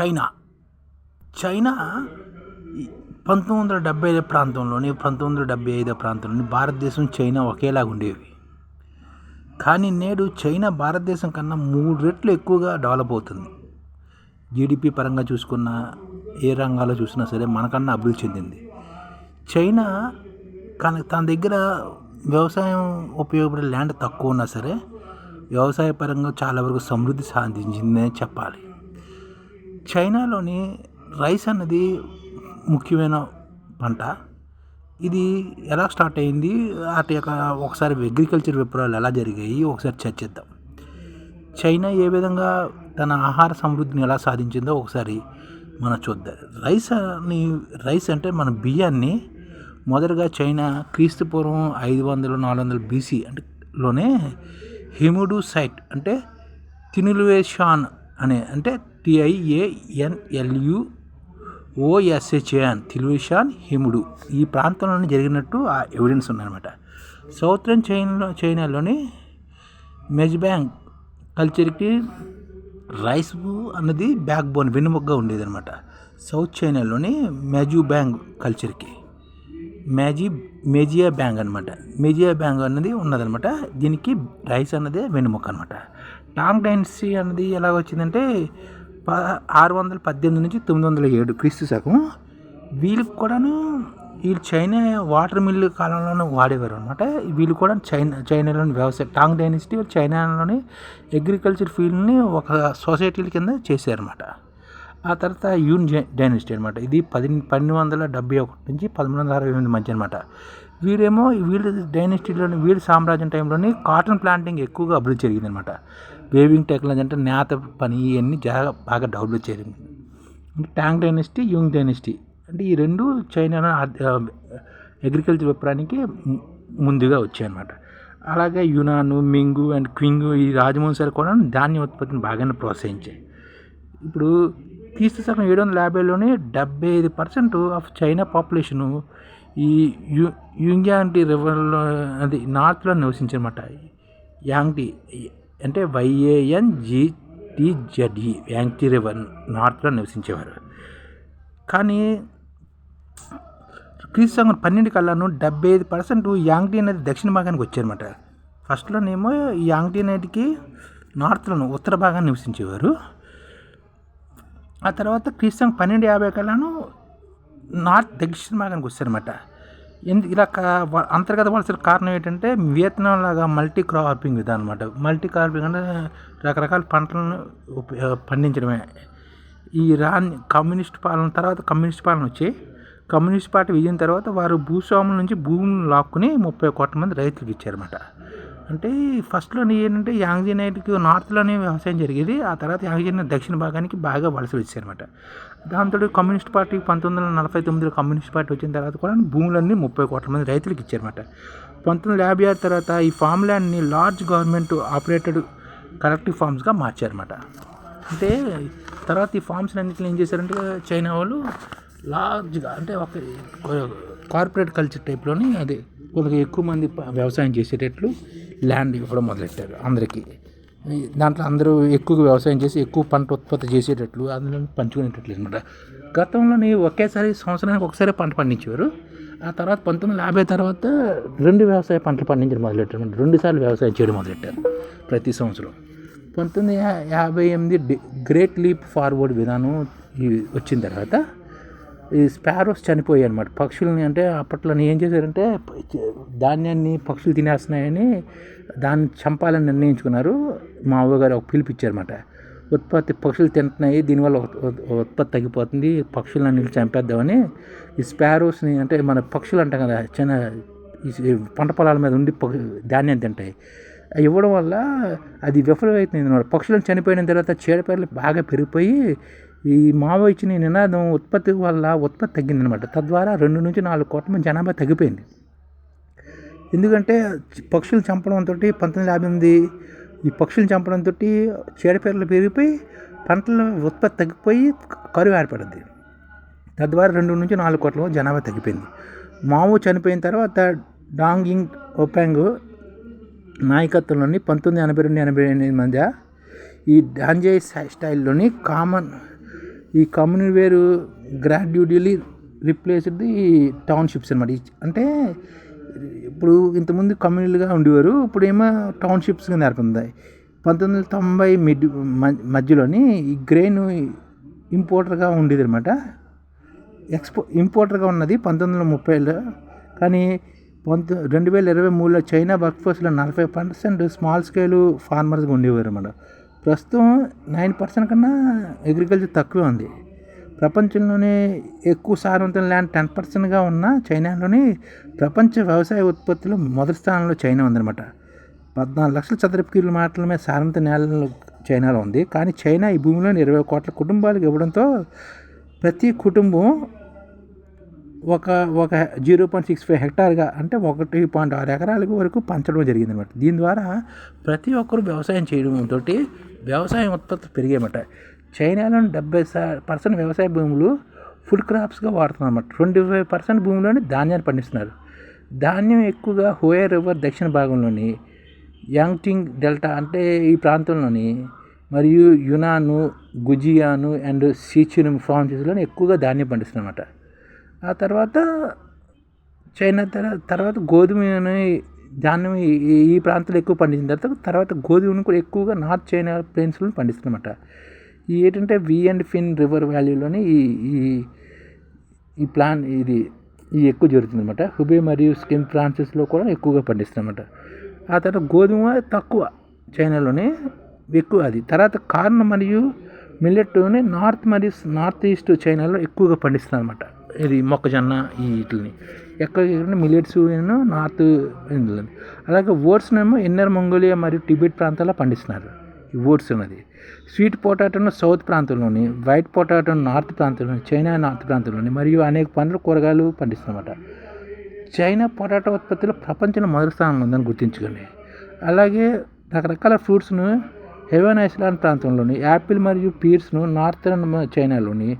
China. China పంతొమ్మిది వందల డెబ్బై ఐదు ప్రాంతంలోని పంతొమ్మిది వందల డెబ్బై ఐదు ప్రాంతంలోని భారతదేశం చైనా ఒకేలాగా ఉండేవి. కానీ నేడు చైనా భారతదేశం కన్నా మూడు రెట్లు ఎక్కువగా డెవలప్ అవుతుంది. జీడిపి పరంగా చూసుకున్న ఏ రంగాల్లో చూసినా సరే మనకన్నా అభివృద్ధి చెందింది. చైనా కానీ తన దగ్గర వ్యవసాయం ఉపయోగపడే ల్యాండ్ తక్కువ ఉన్నా సరే వ్యవసాయ పరంగా చాలా వరకు సమృద్ధి సాధించిందని చెప్పాలి. చైనాలోని రైస్ అన్నది ముఖ్యమైన పంట. ఇది ఎలా స్టార్ట్ అయింది? వాటి యొక్క ఒకసారి అగ్రికల్చర్ విప్లవాలు ఎలా జరిగాయి? ఒకసారి చర్చిద్దాం చైనా ఏ విధంగా తన ఆహార సమృద్ధిని ఎలా సాధించిందో ఒకసారి మనం చూద్దాం. రైస్ అని రైస్ అంటే మన బియ్యాన్ని మొదటగా చైనా క్రీస్తు పూర్వం ఐదు వందలు నాలుగు వందలు బీసీ అంటే లోనే హిముడు సైట్ అంటే తినులువేషాన్ అనే అంటే టిఐఏఎన్ఎల్యు ఓఎస్హెచ్ఏఎన్ తెలివిషాన్ హిముడు ఈ ప్రాంతంలోనే జరిగినట్టు ఆ ఎవిడెన్స్ ఉందన్నమాట. సౌత్రన్ చైనాలో చైనాలోని మెజ్బ్యాంగ్ కల్చర్కి రైస్ అన్నది బ్యాక్ బోన్ వెన్నుముగ్గా ఉండేదన్నమాట. సౌత్ చైనాలోని మెజూ బ్యాంగ్ కల్చర్కి. మ్యాజీ మేజియా బ్యాంగ్ అనమాట మేజియా బ్యాంగ్ అన్నది ఉన్నదనమాట దీనికి రైస్ అన్నదే వెన్నుముక్క అనమాట టాంగ్ డైనసీ అన్నది ఎలా వచ్చిందంటే ప ఆరు వందల పద్దెనిమిది నుంచి తొమ్మిది వందల ఏడు క్రీస్తు శకం. వీళ్ళకి కూడాను వీళ్ళు చైనా వాటర్ మిల్లు కాలంలోనే వాడేవారు అనమాట వీళ్ళు కూడా చైనా చైనాలోని వ్యవసాయ టాంగ్ డైనసిటీ చైనాలోని అగ్రికల్చర్ ఫీల్డ్ని ఒక సొసైటీల కింద చేశారనమాట ఆ తర్వాత యూన్ డైనసిటీ అనమాట ఇది పది పన్నెండు వందల డెబ్బై ఒకటి నుంచి పదమూడు వందల అరవై ఎనిమిది మధ్య అనమాట వీరేమో వీళ్ళ డైనసిటీలోని వీళ్ళ సామ్రాజ్యం టైంలోని కాటన్ ప్లాంటింగ్ ఎక్కువగా అభివృద్ధి జరిగింది అనమాట వేవింగ్ టెక్నాలజీ అంటే నేత పని ఇవన్నీ బాగా బాగా డెవలప్ చేయడం ట్యాంగ్ డైనసిటీ యూంగ్ డైనసిటీ అంటే ఈ రెండు చైనా అగ్రికల్చర్ విప్లవానికి ముందుగా వచ్చాయన్నమాట. అలాగే యునాను మింగు అండ్ క్వింగు ఈ రాజవంశాలు కూడా ధాన్య ఉత్పత్తిని బాగానే ప్రోత్సహించాయి. ఇప్పుడు క్రీస్తు శకం ఏడు వందల యాభైలోనే డెబ్బై ఐదు పర్సెంట్ ఆఫ్ చైనా పాపులేషను ఈ యు యుంగ్యాంటి రివర్లో అది నార్త్లో నివసించనమాట. యాంగ్టీ అంటే వైఏఎన్ జిటిజెడ్ఈ యాంగ్టీ రివర్ నార్త్లో నివసించేవారు. కానీ క్రీస్తు సంఘం పన్నెండు కల్లాను డెబ్బై ఐదు పర్సెంట్ యాంగ్టీ అనేది దక్షిణ భాగానికి వచ్చారనమాట ఫస్ట్లోనేమో ఈ యాంగ్టీ అనేటికి నార్త్లోను ఉత్తర భాగాన్ని నివసించేవారు. ఆ తర్వాత క్రీస్తు పన్నెండు యాభై కల్లాను నార్త్ దక్షిణ భాగానికి వచ్చారనమాట ఎందు ఇలా అంతర్గత వలసల కారణం ఏంటంటే వియత్నాం లాగా మల్టీ క్రాపింగ్ విధానం అనమాట మల్టీ క్రాపింగ్ అంటే రకరకాల పంటలను పండించడమే. ఈ రాన్ కమ్యూనిస్ట్ పాలన తర్వాత కమ్యూనిస్ట్ పాలన వచ్చి కమ్యూనిస్ట్ పార్టీ విజయం తర్వాత వారు భూస్వాముల నుంచి భూములను లాక్కుని ముప్పై కోట్ల మంది రైతులకు ఇచ్చారన్నమాట. అంటే ఫస్ట్లో ఏంటంటే యాంగ్జీ నైట్కి నార్త్లోనే వ్యవసాయం జరిగేది. ఆ తర్వాత యాంగ్జీ దక్షిణ భాగానికి బాగా వలస వచ్చారన్నమాట. దాంతో కమ్యూనిస్ట్ పార్టీ పంతొమ్మిది వందల నలభై తొమ్మిదిలో కమ్యూనిస్ట్ పార్టీ వచ్చిన తర్వాత కూడా భూములన్నీ ముప్పై కోట్ల మంది రైతులకు ఇచ్చారన్నమాట. పంతొమ్మిది వందల యాభై ఆరు తర్వాత ఈ ఫామ్ ల్యాండ్ని లార్జ్ గవర్నమెంట్ ఆపరేటెడ్ కలెక్టివ్ ఫార్మ్స్గా మార్చారన్నమాట. అంటే తర్వాత ఈ ఫార్మ్స్ అన్నింటిని ఏం చేశారంటే చైనా వాళ్ళు లార్జ్గా అంటే ఒక కార్పొరేట్ కల్చర్ టైప్లోని అది కొద్దిగా ఎక్కువ మంది వ్యవసాయం చేసేటట్లు ల్యాండ్ ఇవ్వడం మొదలెట్టారు అందరికీ. దాంట్లో అందరూ ఎక్కువగా వ్యవసాయం చేసి ఎక్కువ పంట ఉత్పత్తి చేసేటట్లు అందులో పంచుకునేటట్లు అనమాట. గతంలోని ఒకేసారి సంవత్సరానికి ఒకసారి పంట పండించేవారు. ఆ తర్వాత పంతొమ్మిది వందల యాభై తర్వాత రెండు వ్యవసాయ పంటలు పండించడం మొదలెట్టారు రెండు సార్లు వ్యవసాయం చేయడం మొదలెట్టారు ప్రతి సంవత్సరం. పంతొమ్మిది యాభై ఎనిమిది గ్రేట్ లీప్ ఫార్వర్డ్ విధానం వచ్చిన తర్వాత ఈ స్పారోస్ చనిపోయాయి అనమాట పక్షుల్ని అంటే అప్పట్లో ఏం చేశారంటే ధాన్యాన్ని పక్షులు తినేస్తున్నాయని దాన్ని చంపాలని నిర్ణయించుకున్నారు. మా అవ్వగారు ఒక పిలిపిచ్చారన్నమాట ఉత్పత్తి పక్షులు తింటున్నాయి దీనివల్ల ఉత్పత్తి తగ్గిపోతుంది పక్షులన్నీ చంపేద్దామని. ఈ స్పారోస్ని అంటే మన పక్షులు అంటాం కదా చిన్న పంట పొలాల మీద ఉండి ధాన్యం తింటాయి. ఇవ్వడం వల్ల అది విఫలమవుతుంది అనమాట పక్షులను చనిపోయిన తర్వాత చీడపీడలు బాగా పెరిగిపోయి ఈ మావో ఇచ్చిన నినాదం ఉత్పత్తి వల్ల ఉత్పత్తి తగ్గిందనమాట తద్వారా రెండు నుంచి నాలుగు కోట్ల మంది జనాభా తగ్గిపోయింది. ఎందుకంటే పక్షులు చంపడంతో పంతొమ్మిది యాభై ఎనిమిది ఈ పక్షులు చంపడంతో చీడపీడలు పెరిగిపోయి పంటల ఉత్పత్తి తగ్గిపోయి కరువు ఏర్పడింది. తద్వారా రెండు నుంచి నాలుగు కోట్ల జనాభా తగ్గిపోయింది. మావో చనిపోయిన తర్వాత డాంగింగ్ ఓపెంగ్ నాయకత్వంలోని పంతొమ్మిది ఎనభై రెండు ఎనభై ఎనిమిది మధ్య ఈ డాంజే స్టైల్లోని కామన్ ఈ కమ్యూనిటీ వేరు గ్రాడ్యువల్లీ రిప్లేస్డ్ ది టౌన్షిప్స్ అనమాట అంటే ఇప్పుడు ఇంతకుముందు కమ్యూనిటీలుగా ఉండేవారు ఇప్పుడేమో టౌన్షిప్స్ నెలకొంది పంతొమ్మిది వందల తొంభై మిడ్ మ- మధ్యలోని ఈ గ్రెయిన్ ఇంపోర్టర్గా ఉండేది అనమాట ఎక్స్పో ఇంపోర్టర్గా ఉన్నది పంతొమ్మిది వందల ముప్పైలో. కానీ పంతొ రెండు వేల ఇరవై మూడులో చైనా వర్క్ఫోర్స్లో నలభై పర్సెంట్ స్మాల్ స్కేల్ ఫార్మర్స్గా ఉండేవారు అన్నమాట. ప్రస్తుతం నైన్ పర్సెంట్ కన్నా అగ్రికల్చర్ తక్కువే ఉంది. ప్రపంచంలోనే ఎక్కువ సారవంతం ల్యాండ్ టెన్ పర్సెంట్గా ఉన్న చైనాలోని ప్రపంచ వ్యవసాయ ఉత్పత్తిలో మొదటి స్థానంలో చైనా ఉందన్నమాట. పద్నాలుగు లక్షల చదరపు కిలోమీటర్ల మీద సారవంత నేలలో చైనాలో ఉంది. కానీ చైనా ఈ భూమిలోని ఇరవై కోట్ల కుటుంబాలకు ఇవ్వడంతో ప్రతి కుటుంబం ఒక ఒక జీరో పాయింట్ సిక్స్ ఫైవ్ హెక్టార్గా అంటే ఒకటి పాయింట్ ఆరు ఎకరాల వరకు పంచడం జరిగింది అనమాట దీని ద్వారా ప్రతి ఒక్కరు వ్యవసాయం చేయడంతో వ్యవసాయం ఉత్పత్తి పెరిగాయన్నమాట. చైనాలోని డెబ్బై సా పర్సెంట్ వ్యవసాయ భూములు ఫుడ్ క్రాప్స్గా వాడుతున్నారు అన్నమాట ట్వంటీ ఫైవ్ పర్సెంట్ భూమిలోనే ధాన్యాన్ని పండిస్తున్నారు. ధాన్యం ఎక్కువగా హోయర్ రివర్ దక్షిణ భాగంలోని యాంగ్టింగ్ డెల్టా అంటే ఈ ప్రాంతంలోని మరియు యునాను గుజియాను అండ్ సీచిను ప్రావిన్సెస్లోని ఎక్కువగా ధాన్యం పండిస్తున్నమాట ఆ తర్వాత చైనా తర్వా- తర్వాత గోధుమని ధాన్యం ఈ- ఈ- ప్రాంతంలో ఎక్కువ పండించిన తర్వాత తర్వాత గోధుమను కూడా ఎక్కువగా నార్త్ చైనా ప్లేన్స్లో పండిస్తున్నమాట ఈ ఏంటంటే వి అండ్ ఫిన్ రివర్ వ్యాలీలోని ఈ ఈ ఈ ప్లాన్ ఇది ఇది ఎక్కువ జరుగుతుంది అనమాట హుబే మరియు స్కిన్ ఫ్రాన్సిస్లో కూడా ఎక్కువగా పండిస్తున్నమాట ఆ తర్వాత గోధుమ తక్కువ చైనాలోనే ఎక్కువ అది. తర్వాత కార్న్ మరియు మిల్లెట్ని నార్త్ మరియు నార్త్ ఈస్ట్ చైనాలో ఎక్కువగా పండిస్తున్నారు అనమాట ఇది మొక్కజొన్న ఈ వీటిని ఎక్కడ మిల్లెట్స్ నార్త్ ఇందులో అలాగే ఓట్స్నేమో ఇన్నర్ మంగోలియా మరియు టిబెట్ ప్రాంతాల్లో పండిస్తున్నారు. ఈ ఓట్స్ అన్నది స్వీట్ పొటాటోను సౌత్ ప్రాంతంలోని వైట్ పొటాటోను నార్త్ ప్రాంతంలోని చైనా నార్త్ ప్రాంతంలోని మరియు అనేక పండ్లు కూరగాయలు పండిస్తున్నమాట చైనా పొటాటో ఉత్పత్తిలో ప్రపంచంలో మొదటి స్థానంలో ఉందని గుర్తించుకోండి. అలాగే రకరకాల ఫ్రూట్స్ను హెవెన్ ఐస్లాండ్ ప్రాంతంలోని యాపిల్ మరియు పీర్స్ను నార్థర్న్ చైనాలోని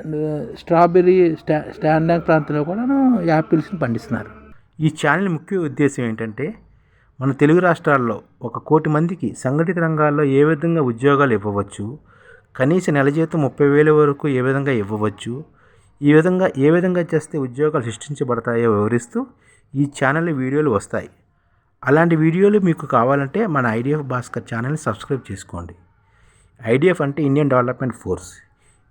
అండ్ స్ట్రాబెర్రీ స్టా స్టాండాంగ్ ప్రాంతంలో కూడా యాపిల్స్ని పండిస్తున్నారు. ఈ ఛానల్ ముఖ్య ఉద్దేశం ఏంటంటే మన తెలుగు రాష్ట్రాల్లో ఒక కోటి మందికి సంఘటిత రంగాల్లో ఏ విధంగా ఉద్యోగాలు ఇవ్వవచ్చు కనీస నెల జీతం ముప్పై వేల వరకు ఏ విధంగా ఇవ్వవచ్చు ఈ విధంగా ఏ విధంగా చేస్తే ఉద్యోగాలు సృష్టించబడతాయో వివరిస్తూ ఈ ఛానల్ వీడియోలు వస్తాయి. అలాంటి వీడియోలు మీకు కావాలంటే మన ఐడిఎఫ్ భాస్కర్ ఛానల్ని సబ్స్క్రైబ్ చేసుకోండి. ఐడిఎఫ్ అంటే ఇండియన్ డెవలప్మెంట్ ఫోర్స్.